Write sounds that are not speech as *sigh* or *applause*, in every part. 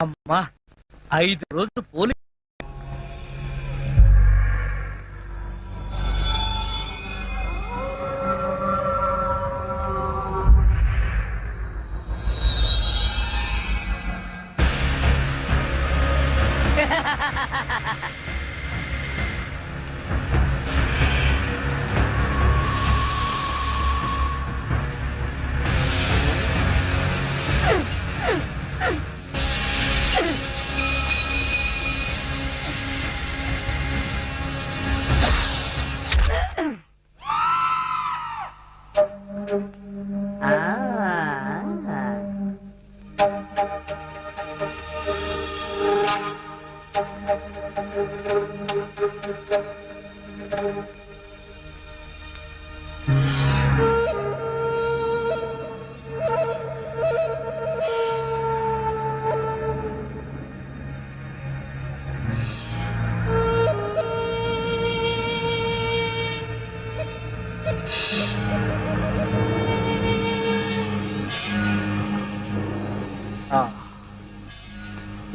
అమ్మా ఐదు రోజులు పోలీ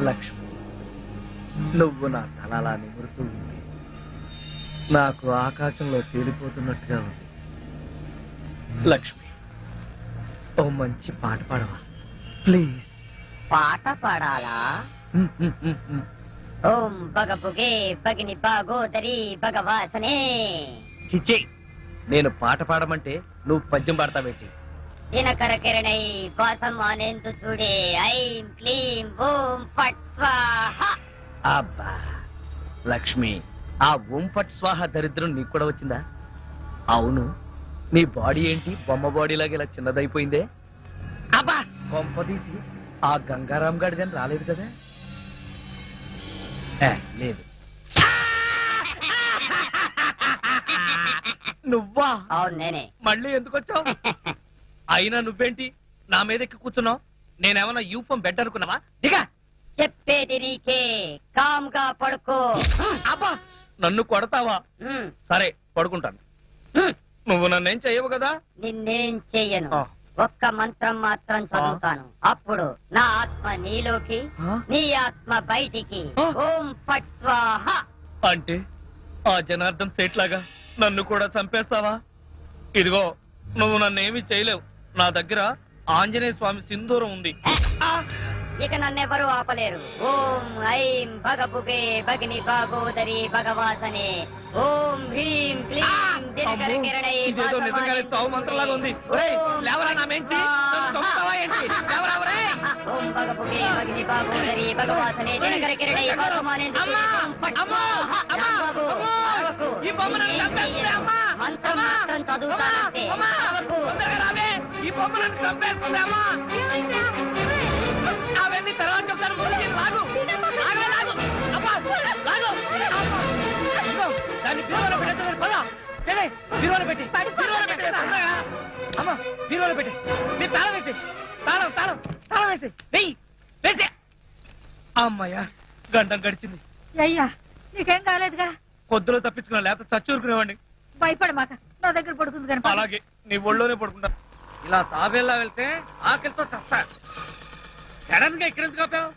లక్ష్మి నువ్వు నా తలలా నిమురుతూ ఉంది నాకు ఆకాశంలో తేలిపోతున్నట్టుగా ఉంది. లక్ష్మి ఓ మంచి పాట పాడవా? ప్లీజ్. పాట పాడాలా? ఓం బగబుగే బగిని బాగోదరి భగవాసనే. చిచ్చి నేను పాట పాడమంటే నువ్వు పద్యం పాడతావేంటి? దినకర కిరణై వాసం అనేందు చూడే ఐం క్లీం ఓం ఫట్ స్వాహ అబ్బా లక్ష్మి ఆ ఓం ఫట్ స్వాహ దరిద్రం నీకు కూడా వచ్చిందా? అవును నీ బాడీ ఏంటి? బొమ్మ బాడీ లాగా ఇలా చిన్నదైపోయిందే? అబ్బా! బొమ్మ తీసి ఆ గంగారాం గాడి కానీ రాలేదు కదా? ఏ, లేదు. *laughs* నువ్వా? అవును నేనే. మళ్ళీ ఎందుకు వచ్చావు *laughs* అయినా నువ్వేంటి నా మీద ఎక్కి కూర్చున్నావు? నేనేమన్నా యూఫం బెడ్ అనుకున్నావా? దిగా! చెప్పేది నీకే. కామ్గా పడుకో. అబ్బా! నన్ను కొడతావా? సరే పడుకుంటాను. నువ్వు నన్నేం చెయ్యవు కదా? నిన్నేం చెయ్యను. ఒక్క మంత్రం మాత్రం చదువుతాను. అప్పుడు నా ఆత్మ నీలోకి? నీ ఆత్మ బయటికి. ఓం ఫట్ స్వాహ! అంటే ఆ జనార్దన్ సేట్ లాగా నన్ను కూడా చంపేస్తావా? ఇదిగో నువ్వు నన్నేమి చేయలేవు. నా దగ్గర ఆంజనేయ స్వామి సింధూరం ఉంది! ఇక నన్నెవరూ ఆపలేరు ఓం ఐం భగభుగే భగిని భాగోదరి భగవాసనే ఓం హ్రీం క్లీం దినకర అమ్మో, కిరణై ఇదేదో నిజంగానే చావు మంత్రలాగా ఉంది ఒరేయ్, లేవరా నా మెంచి చంపుతావా ఏంటి? లేవరా, ఒరేయ్. ఓం భగభుగే భగిని భాగోదరి భగవాసనే దినకర కిరణై వాసమానేందు అమ్మా! అమ్మా! అమ్మా! ఈ బొమ్మ నన్ను నిన్నేం చంపేస్తుంది, చెయ్యను. అమ్మా! మంత్రం అమ్మా! మాత్రం చదువుతానంతే అమ్మా! ఈ బొమ్మ నన్ను చంపేస్తుంది, అమ్మా. అవన్నీ తర్వాత చెప్తాను లాగు లాగు, లాగు. అబ్బా, లాగు. అబ్బా. ఇదిగో, దాన్ని బీరువాలో పెట్టేద్దాం, పద. ఏలే, బీరువాలో పెట్టి బీరువాలో పెట్టి తొందరగా. అమ్మా బీరువాలో పెట్టి మీరు తాళం వేసి తాళం తాళం తాళం వేసి వెయ్యి వేసి అమ్మయ్యా గంటం గడిచింది అయ్యా నీకేం కాలేదుగా పొద్దులో తప్పించుకున్నా లేకపోతే చచ్చూరుకునేవాడిని భయపడమాక నా దగ్గర పడుకుంది కానీ. అలాగే నీ ఒళ్ళోనే పడుకుంటా ఇలా తాబేలా వెళ్తే ఆకలితో చస్తా. సడన్గా ఇక్కడ ఎందుకు ఆపావు?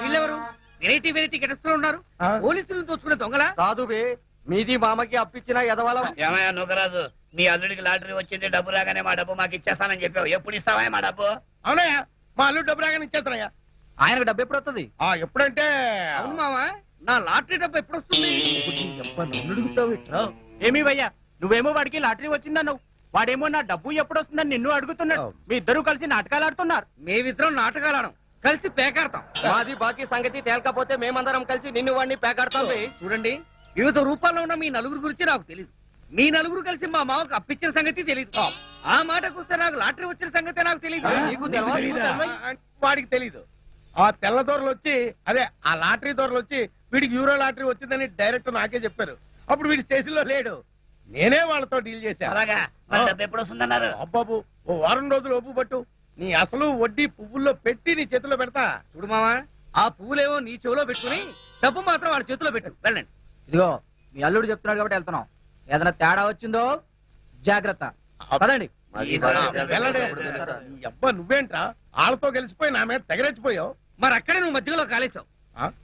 వీళ్ళెవరు? వెరైటీ వెరైటీ గెటస్తూ ఉన్నారు. పోలీసులను తోచుకునే దొంగలా? కాదు బే మీది మామకి అప్పించిన ఎదవలం ఏమయ్యా నువ్వురాజు మీ అల్లుడికి లాటరీ వచ్చింది డబ్బు రాగానే మా డబ్బు మాకు ఇచ్చేస్తానని చెప్పావు. ఎప్పుడు ఇస్తావా మా డబ్బు? అవునయ్యా మా అల్లుడు డబ్బు రాగానే ఇచ్చేస్తానయ్యా. ఆయనకు డబ్బు ఎప్పుడు వస్తుంది ఆ ఎప్పుడంటే అవును మావా. నా లాటరీ డబ్బు ఎప్పుడు వస్తుంది ఏమి భయ్యా నువ్వేమో వాడికి లాటరీ వచ్చిందన్నావు. వాడేమో నా డబ్బు ఎప్పుడు వస్తుందని నిన్ను అడుగుతున్నాడు. మీ ఇద్దరు కలిసి నాటకాలు ఆడుతున్నారు మేమిద్దరం నాటకాలు ఆడం కలిసి పేకాడతాం. మాది బాకీ సంగతి తేలకపోతే మేమందరం కలిసి నిన్ను వాడిని పేకాడతాం. చూడండి వివిధ రూపాల్లో ఉన్న మీ నలుగురు గురించి నాకు తెలియదు మీ నలుగురు కలిసి మా మామకు అప్పించిన సంగతి తెలియదు ఆ. మాటకు వస్తే నాకు లాటరీ వచ్చిన సంగతి నాకు తెలియదు? వాడికి తెలీదు. ఆ తెల్ల దొరలు వచ్చి అదే ఆ లాటరీ దొరలు వచ్చి వీడికి యూరో లాటరీ వచ్చిందని డైరెక్ట్ నాకే చెప్పారు. అప్పుడు వీడి స్టేషన్లో లేడు. నేనే వాళ్ళతో డీల్ చేశాను. అలాగా? మరి డబ్బు ఎప్పుడు వస్తుందన్నారు? అబ్బాబు ఓ వారం రోజులు ఒప్పు పట్టు. నీ అసలు వడ్డీ పువ్వుల్లో పెట్టి నీ చేతిలో పెడతా. చూడు మావా ఆ పువ్వులేమో నీ చెవిలో పెట్టుకుని డబ్బు మాత్రం వాళ్ళ చేతిలో పెట్టు. వెళ్ళండి. ఇదిగో మీ అల్లుడు చెప్తున్నాడు కాబట్టి వెళ్తున్నాం. ఏదైనా తేడా వచ్చిందో జాగ్రత్త. పదండి. వెళ్ళండి. ఈ అబ్బా నువ్వేంట్రా? వాళ్ళతో గెలిచిపోయి నా మీద తెగరెచ్చిపోయావు. మరి అక్కడే నువ్వు మధ్యలో కాలేసావు?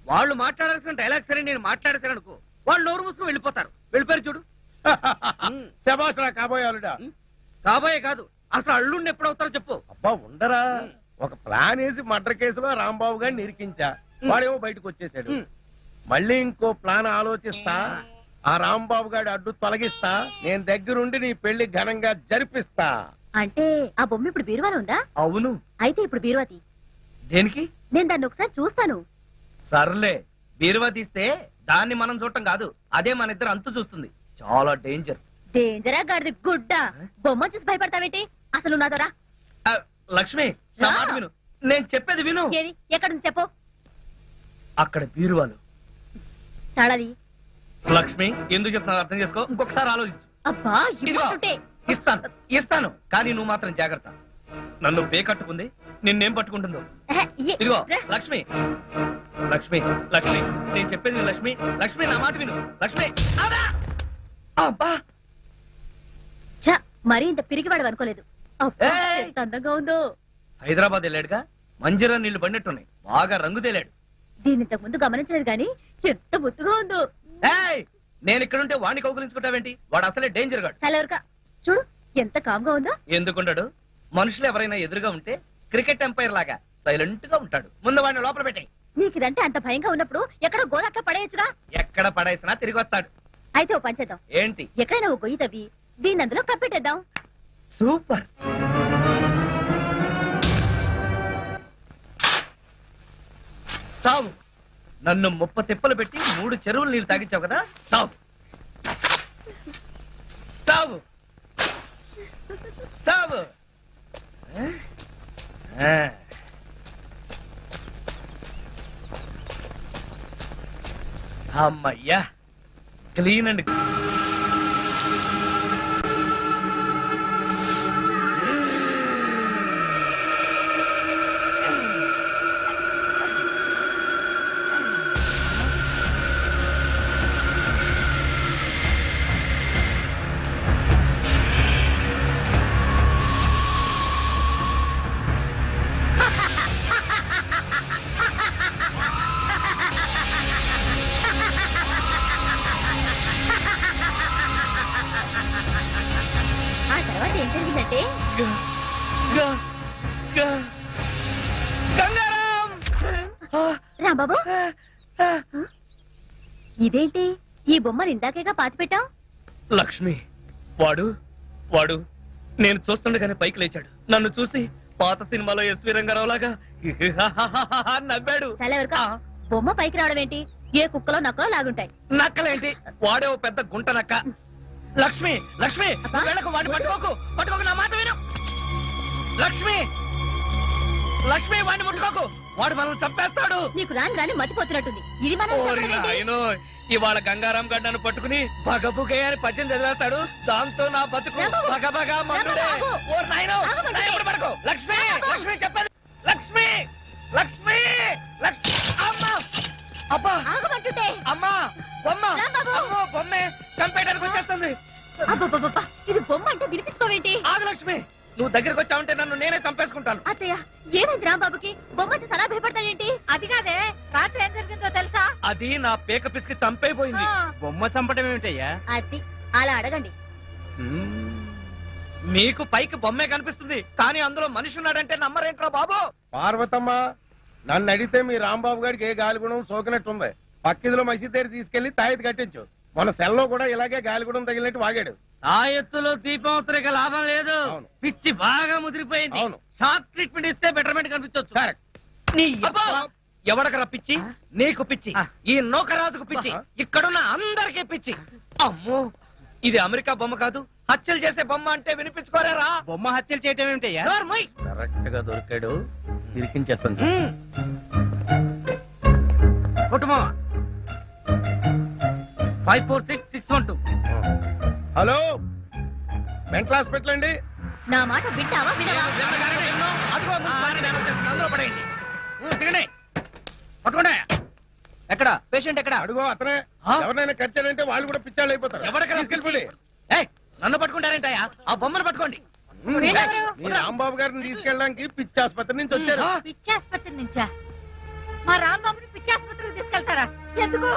వాళ్ళు మాట్లాడాల్సిన డైలాగ్ సరే నేను మాట్లాడేశాను అనుకో. వాళ్ళు నోరు మూసుకుని వెళ్ళిపోతారు. వెళ్ళిపోయారు చూడు. *laughs* శబాష్ రా కాబోయాలుడా కాబోయే కాదు. అసలు అల్లుండి ఎప్పుడు అవుతారో చెప్పు. అబ్బా ఉండరా. ఒక ప్లాన్ వేసి మర్డర్ కేసులో రాంబాబు గారిని ఇరికించా వాడేమో బయటకు వచ్చేసాడు. మళ్ళీ ఇంకో ప్లాన్ ఆలోచిస్తా. ఆ రాంబాబు గారి అడ్డు తొలగిస్తా. నేను దగ్గరుండి నీ పెళ్ళి ఘనంగా జరిపిస్తా. అంటే ఆ బొమ్మ ఇప్పుడు బీరువాలో ఉందా? అవును. అయితే ఇప్పుడు బీరువాతి దేనికి? నేను దాన్ని ఒకసారి చూస్తాను. సర్లే బీరువా తీస్తే దాన్ని మనం చూడటం కాదు అదే మన ఇద్దరు అంతు చూస్తుంది. చాలా డేంజర్ డేంజరా గాడిది గుడ్డ? బొమ్మ చూసి భయపడతావేంటి? అసలు లక్ష్మి నా రా. మాట విను. నేను చెప్పేది విను. ఏది? ఎక్కడుంది చెప్పు. అక్కడ బీరువాలు. తళది లక్ష్మి ఎందుకు చెప్తున్నా అర్థం చేసుకో. ఇంకొకసారి ఆలోచించు. అబ్బా ఇదిగో. ఇవ్వకుంటే. ఇస్తాను ఇస్తాను. కానీ నువ్వు మాత్రం జాగ్రత్త. నన్ను పే కట్టుకుంది నిన్నేం పట్టుకుంటుందో. ఇదిగో. లక్ష్మి. లక్ష్మి లక్ష్మి. నేను చెప్పేది లక్ష్మి. లక్ష్మి నా మాట విను. లక్ష్మి. అబ్బా! అబ్బా. ఛ, మరీ ఇంత పిరిగివాడు అనుకోలేదు. అందంగా ఉందో. హైదరాబాద్ వెళ్ళాడుగా? మంజీరా నీళ్ళు పడినట్టున్నాయి. బాగా రంగు తేలాడు. దీన్ని ఇంతకు ముందు గమనించలేదు గాని ఎంత ముద్దుగా ఉందో. ఏయ్! నేను ఇక్కడ ఉంటే వాడిని కౌగులించుకుంటావేంటి? వాడు అసలే డేంజర్ గాడు. సెలవురుక చూడు ఎంత కామ్గా ఉందో. ఎందుకుంటాడు? మనుషులు ఎవరైనా ఎదురుగా ఉంటే క్రికెట్ ఎంపైర్ లాగా సైలెంట్గా ఉంటాడు. ముందు వాడిని లోపల పెట్టాయి. నీకు ఇదంటే అంత భయంగా ఉన్నప్పుడు ఎక్కడో గోదట్లో పడేయచ్చుగా? ఎక్కడ పడేసినా తిరిగి వస్తాడు. అయితే ఓ పంచేద్దాం ఏంటి? ఎక్కడైనా ఓ గొయ్యి తవ్వి దీన్ని అందులో కప్పెట్టేద్దాం. సూపర్. చావు. నన్ను ముప్ప తిప్పలు పెట్టి మూడు చెరువులు నీళ్ళు తాగించావు కదా? చావు. చావు. చావు. అమ్మయ్యా క్లీన్ అండ్ ఏం జరిగిందంటే రాంబాబు ఇదేంటి? ఈ బొమ్మను ఇందాకేగా పాతి పెట్టాం లక్ష్మి వాడు వాడు. నేను చూస్తుండగానే పైకి లేచాడు. నన్ను చూసి పాత సినిమాలో ఎస్వి రంగారావు లాగా నవ్వాడు. బొమ్మ పైకి రావడం ఏంటి? ఏ కుక్కలో నక్కలో లాగుంటాయి. నక్కలేంటి? వాడే ఓ పెద్ద గుంట నక్క. లక్ష్మి లక్ష్మి వెళ్ళకు వాడిని పట్టుకోకు పట్టుకోకు నా మాట విను. లక్ష్మి లక్ష్మి వాడిని ముట్టుకోకు. వాడు మనల్ని చంపేస్తాడు. నీకు రాని రాని మతిపోతున్నట్టుంది. ఇది మనం ఇవాళ గంగారాం గడ్డను పట్టుకుని బగబుగే అని పద్యం చదివేస్తాడు. దాంతో నా బతుకు పడుకో. లక్ష్మి! లక్ష్మి చెప్పేది లక్ష్మి లక్ష్మి లక్ష్మి అమ్మా. అబ్బా అమ్మా. బొమ్మ. రాంబాబు! అమ్మో బొమ్మే. చంపేయడానికి వచ్చేస్తుంది. అబ్బబ్బబ్బబ్బా, ఇది బొమ్మ అంటే వినిపించుకోవేంటి? ఆగు లక్ష్మి నువ్వు దగ్గరికి వచ్చావంటే నన్ను నేనే చంపేసుకుంటాను. అత్తయ్య ఏమైంది రాంబాబుకి బొమ్మ చూసి అలా భయపడతాడేంటి? అది కాదే రాత్రి ఏం జరిగిందో తెలుసా? అది నా పేక పిసికి చంపైపోయింది. ఆ. బొమ్మ చంపడం ఏమిటయ్యా? అది అలా అడగండి. మీకు పైకి బొమ్మే కనిపిస్తుంది కానీ అందులో మనిషి ఉన్నాడంటే నమ్మరేంట్రా బాబు? పార్వతమ్మ నన్ను అడిగితే మీ రాంబాబు గారికి ఏ గాలిగుణం సోకినట్టుంది? పక్కిదిలో మసీద్ దగ్గర తీసుకెళ్ళి తాయెత్తు కట్టించు. మన సెల్లో కూడా ఇలాగే గాలిగుణం తగిలినట్టు వాగాడు. ఆ ఎత్తులో దీపం ఉత్తరిక లాభం లేదు. పిచ్చి బాగా ముదిరిపోయింది. అవును. షాక్ ట్రీట్మెంట్ ఇస్తే బెటర్మెంట్ కనిపించవచ్చు! ఎవడకరా పిచ్చి? నీకు పిచ్చి. ఈ నౌకరాజుకు పిచ్చి. ఇక్కడున్న అందరికీ పిచ్చి. అమ్మో! ఇది అమెరికా బొమ్మ కాదు. హత్యలు చేసే బొమ్మ అంటే వినిపించుకోరేరా? బొమ్మ హత్యలు చేయటం ఏమిటయ్యా నోర్మోయ్. కరెక్ట్గా దొరికాడు. కుటుంబం five four six six one two. Hello mental hospital అండి నా మాట వింటావా వినవా? పట్టుకోండి. ఎక్కడ? పేషెంట్ ఎక్కడ? అడుగో అతనే? ఎవరినైనా కచ్చాడంటే వాళ్ళు కూడా పిచ్చాళ్ళు అయిపోతారు. ఏయ్, నన్ను పట్టుకుంటారేంటయ్యా? ఆ బొమ్మను పట్టుకోండి. రాంబాబు గారిని తీసుకెళ్ళడానికి పిచ్చి ఆసుపత్రి నుంచి వచ్చారు. ఆ? పిచ్చాసుపత్రి నుంచా? మా రాంబాబుని పిచ్చాసుపత్రికి తీసుకెళ్తారా? ఎందుకు?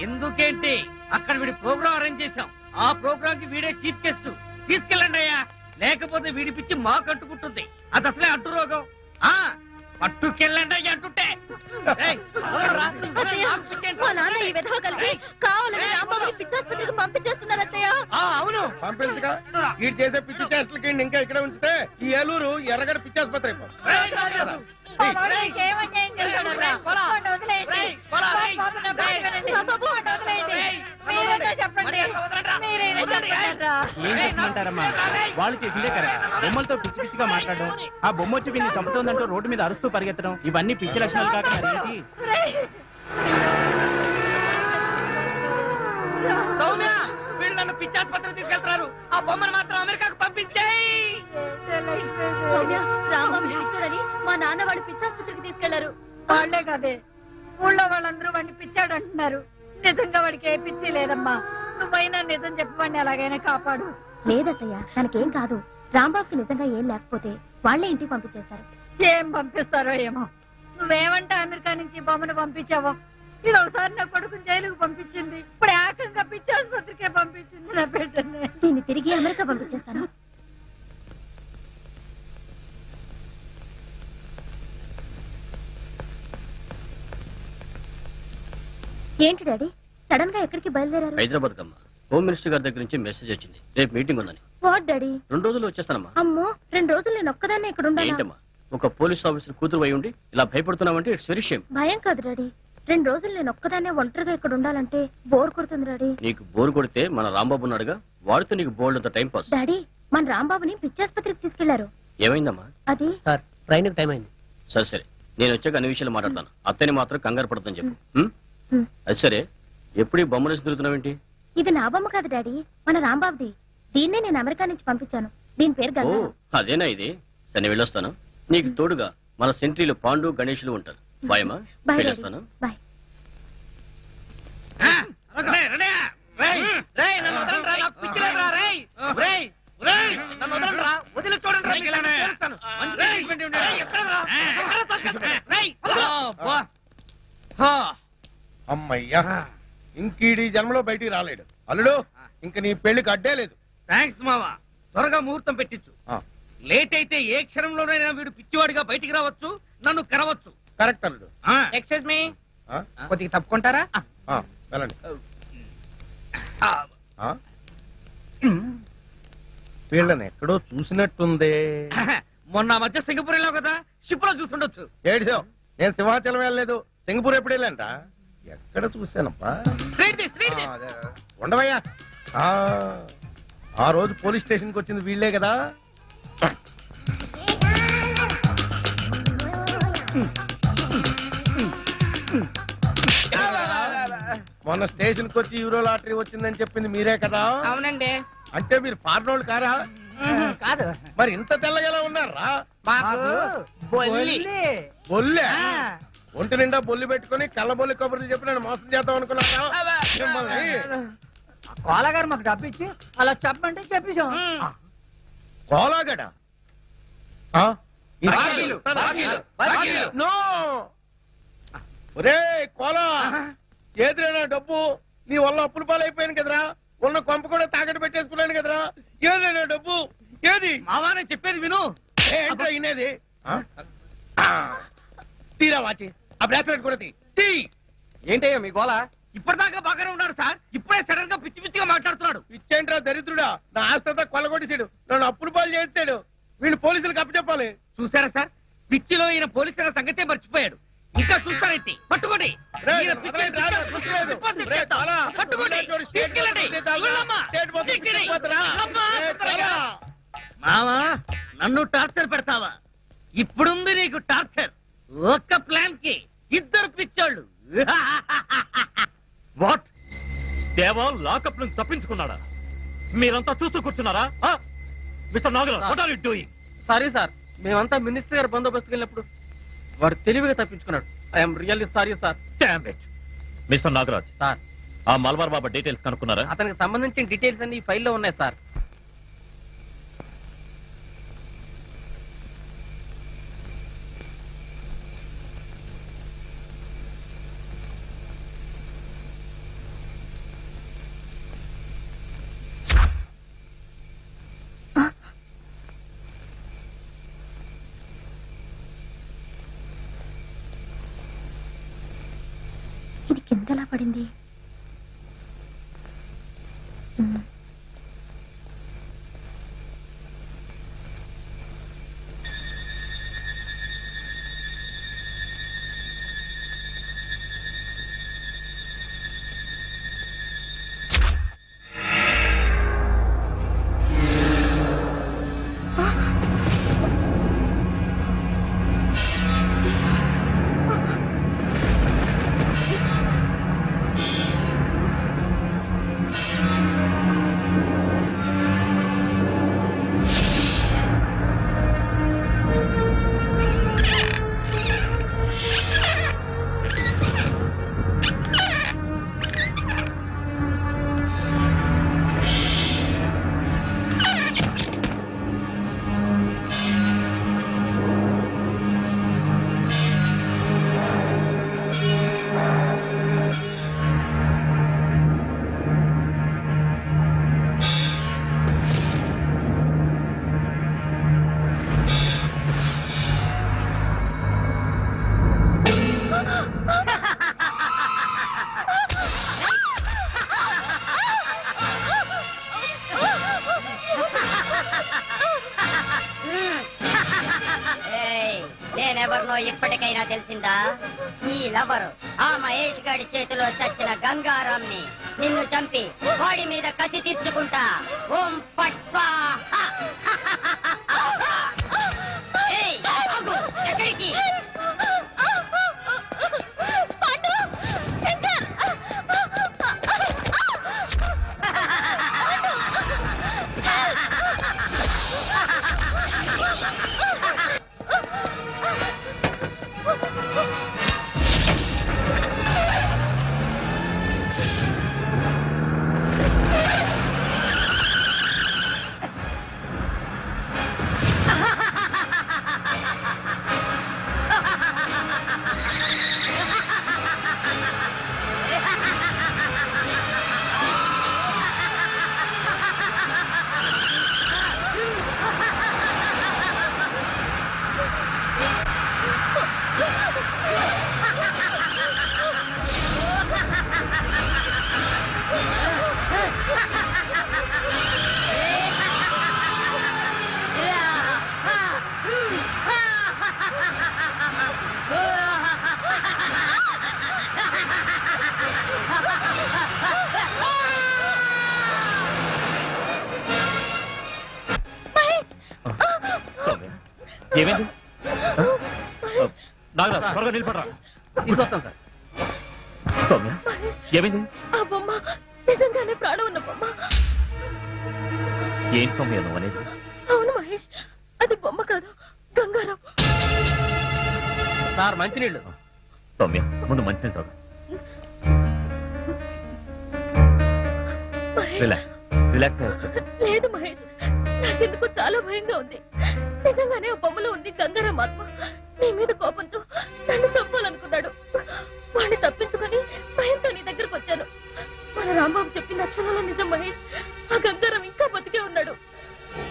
ఎందుకేంటి? అక్కడ వీడి ప్రోగ్రామ్ అరేంజ్ చేశాం. ఆ ప్రోగ్రామ్కి వీడే చీఫ్ గెస్ట్ తీసుకెళ్ళండి అయ్యా. లేకపోతే వీడి పిచ్చి మా కట్టుకుంటుంది అది అసలే అడ్డు రోగం. ఆ పట్టుకెళ్ళండి అయ్యా అంటుంటే. అవును. పంపించగా వీడు చేసే పిచ్చి చేష్టలకి ఇంకా ఇక్కడ ఉంచితే ఈ ఏలూరు ఎర్రగడ పిచ్చి ఆసుపత్రి ఏం చెప్పమంటారమ్మా వాళ్ళు చేసిందే కరెక్ట్. బొమ్మలతో పిచ్చి పిచ్చిగా మాట్లాడడం ఆ బొమ్మ వచ్చి వీడిని చంపుతోందంటూ రోడ్డు మీద అరుస్తూ పరిగెత్తడం ఇవన్నీ పిచ్చి లక్షణాలు కాక మరి ఏంటి? రేయ్. సౌమ్య వీళ్ళు నన్ను పిచ్చాసుపత్రికి తీసుకెళ్తున్నారు. ఆ బొమ్మను మాత్రం అమెరికాకు పంపించేయి! సౌమ్య పిచ్చాడని మా నాన్న వాడు పిచ్చాసుపత్రికి తీసుకెళ్ళారు. వాళ్ళే కదే ఊళ్ళో వాళ్ళందరూ వాడిని పిచ్చాడు అంటున్నారు. నిజంగా వాడికి ఏ పిచ్చి లేదమ్మా. నువ్వైనా నిజం చెప్పి వాడిని ఎలాగైనా కాపాడు. లేదత్తయ్య తనకేం కాదు. రాంబాబుకి నిజంగా ఏం లేకపోతే వాళ్ళే ఇంటికి పంపించేస్తారు. ఏం పంపిస్తారో ఏమో. నువ్వేమంటే అమెరికా నుంచి బొమ్మను పంపించావో? ఇది ఒకసారి నా కొడుకుని జైలుకు పంపించింది. ఇప్పుడు ఏకంగా పిచ్చి ఆసుపత్రికే పంపించింది నా బిడ్డని. దీన్ని తిరిగి అమెరికా పంపించేస్తాను. ఏంటి డాడీ? సడన్గా ఎక్కడికి బయలుదేరారు? హైదరాబాద్ కమ్మా. హోమ్ మినిస్టర్ గారి దగ్గర నుంచి మెసేజ్ వచ్చింది. రేపు మీటింగ్ ఉందని. What daddy? రెండు రోజులు వచ్చేస్తానమ్మా. అమ్మో రెండు రోజులు నేను ఒక్కదాన్నే ఇక్కడ ఉండాలా? ఏంటమ్మా? ఒక పోలీస్ ఆఫీసర్ కూతురు అయి ఉండి ఇలా భయపడుతున్నావంటే ఇట్స్ వెరీ షేమ్ భయం కాదు డాడీ. రెండు రోజులు నేను ఒక్కదాన్నే ఒంటరిగా ఇక్కడ ఉండాలంటే బోర్ కొడుతుంది డాడీ. నీకు బోరు కొడితే మన రాంబాబు ఉన్నాడుగా? వాడితో నీకు బోల్డ్ అంత టైం పాస్ డాడీ మన రాంబాబుని పిచ్చాసుపత్రికి తీసుకెళ్ళారు. ఏమైందమ్మా? అది? సార్ ట్రైన్ టైం అయింది. సరే సరే. నేను వచ్చాక అన్ని విషయాలు మాట్లాడతాను. అత్తని మాత్రం కంగారు పడతాను చెప్పు. అది సరే. ఎప్పుడు ఈ బొమ్మలు వేసి తిరుగుతున్నావేంటి? ఇది నా బొమ్మ కాదు డాడీ. మన రాంబాబుది. దీన్నే నేను అమెరికా నుంచి పంపించాను. దీని పేరు ఓ అదేనా ఇది? సరే నేను వెళ్ళొస్తాను. నీకు తోడుగా మన సెంట్రీలు పాండు గణేషులు ఉంటారు. Bye daddy. వెళ్ళొస్తాను. బాయ్. హా. అమ్మయ్యా. ఇంకీడి జన్మలో బయటికి రాలేడు. అల్లుడు ఇంక నీ పెళ్ళికి అడ్డే లేదు. థాంక్స్ మావా. త్వరగా ముహూర్తం పెట్టించు. లేట్ అయితే ఏ క్షణంలోనైనా వీడు పిచ్చివాడిగా బయటికి రావచ్చు నన్ను కరవచ్చు. కరెక్ట్ అల్లుడు. Excuse me. ఆ? కొద్దిగా తప్పుకుంటారా? ఆ, వెళ్ళండి? వీళ్ళని ఎక్కడో చూసినట్టుందే. మొన్న మధ్య సింగపూర్ వెళ్ళావు కదా షిప్లో చూసుండొచ్చు. ఏడిసో నేను సింహాచలం వెళ్ళలేదు. సింగపూర్ ఎప్పుడు వెళ్ళానంట ఎక్కడ చూశానప్పా. ఉండవయ్యా. ఆ, ఆ రోజు పోలీస్ స్టేషన్కి వచ్చింది వీళ్ళే కదా? మొన్న స్టేషన్కి వచ్చి యూరో లాటరీ వచ్చిందని చెప్పింది మీరే కదా? అవునండి. అంటే మీరు ఫారినోళ్ళు కారా? కాదు. మరి ఇంత తెల్లగలా ఉన్నారా? బొల్లే. ఒంటి నిండా బొల్లి పెట్టుకుని కళ్ళ బొల్లి కబుర్లు చెప్పి నన్ను మోసం చేద్దాం అనుకున్నారా మిమ్మల్ని? కోలగారు మాకు డబ్బు ఇచ్చి అలా చెప్పంటే చెప్పేశాం. కోలాగడ? ఒరే కోలా! ఏదిరా డబ్బు నీ వల్ల అప్పుల పాలైపోయాను కదరా? ఉన్న కొంప కూడా తాకట్టు పెట్టేసుకున్నాను కదరా? ఏదైనా డబ్బు ఏది? మావా నేను చెప్పేది విను. ఏంట్రా ఇనేది. తీరా వాచి. ఆ బ్రాస్లెట్ కూడా ఏంటయ్యా మీ గోళ ఇప్పటిదాకా బాగానే ఉన్నాడు సార్. ఇప్పుడే సడన్గా పిచ్చి పిచ్చిగా మాట్లాడుతున్నాడు. ఇచ్చేంట్రా దరిద్రుడా. నా ఆస్తంతా కొల్లగొట్టేశాడు నన్ను అప్పులు పాలు చేసాడు వీళ్ళు పోలీసులకు అప్పచెప్పాలి చూసారా సార్? పిచ్చిలో ఈయన పోలీసుల సంగతే మర్చిపోయాడు. ఇంకా చూస్తారేంటి పట్టుకోండి. మావా నన్ను టార్చర్ పెడతావా? ఇప్పుడుంది నీకు టార్చర్. ఒక్క ప్లాన్కి ఇద్దరు పిచ్చోళ్ళు. వాట్ దేవా లాకప్ నుంచి తప్పించుకున్నాడా? మీరంతా చూస్తూ కూర్చున్నారా? Mister Nagaraj what are you doing sorry sir మేమంతా మినిస్టర్ గారి బందోబస్తుకి వెళ్ళినప్పుడు వాడు తెలివిగా తప్పించుకున్నాడు. I'm really sorry sir damn it mister Nagaraj sir. ఆ మల్బార్ బాబా డీటెయిల్స్ కనుక్కున్నారా? అతనికి సంబంధించిన డీటెయిల్స్ అన్ని ఈ ఫైల్లో ఉన్నాయి సార్ ఉమ్. ఇప్పటికైనా తెలిసిందా? నీ లవరు ఆ మహేష్ గారి చేతిలో చచ్చిన గంగారాంని నిన్ను చంపి వాడి మీద కసి తీర్చుకుంటా. ఓం పట్వా ఏమైంది? ఆ బొమ్మ నిజంగానే ప్రాణం ఉన్న బొమ్మ. ఏం సౌమ్య నువ్వు అనేది? అవును మహేష్ అది బొమ్మ కాదు గంగారాం. సార్ మంచినీళ్ళు. సౌమ్య ముందు మంచినీళ్ళు తాగు. మహేష్. రిలాక్స్ రిలాక్స్ అయ్యొచ్చు లేదు మహేష్ నాకెందుకు చాలా భయంగా ఉంది. నిజంగానే ఆ బొమ్మలో ఉంది గంగారాం ఆత్మ. నీ మీద కోపంతో నన్ను చంపాలనుకున్నాడు. వాడిని తప్పించుకొని భయంతో నీ దగ్గరకు వచ్చాను. మన రాంబాబు చెప్పిన అక్షరాల నిజం మహేష్. ఆ గంగారాం ఇంకా బతికే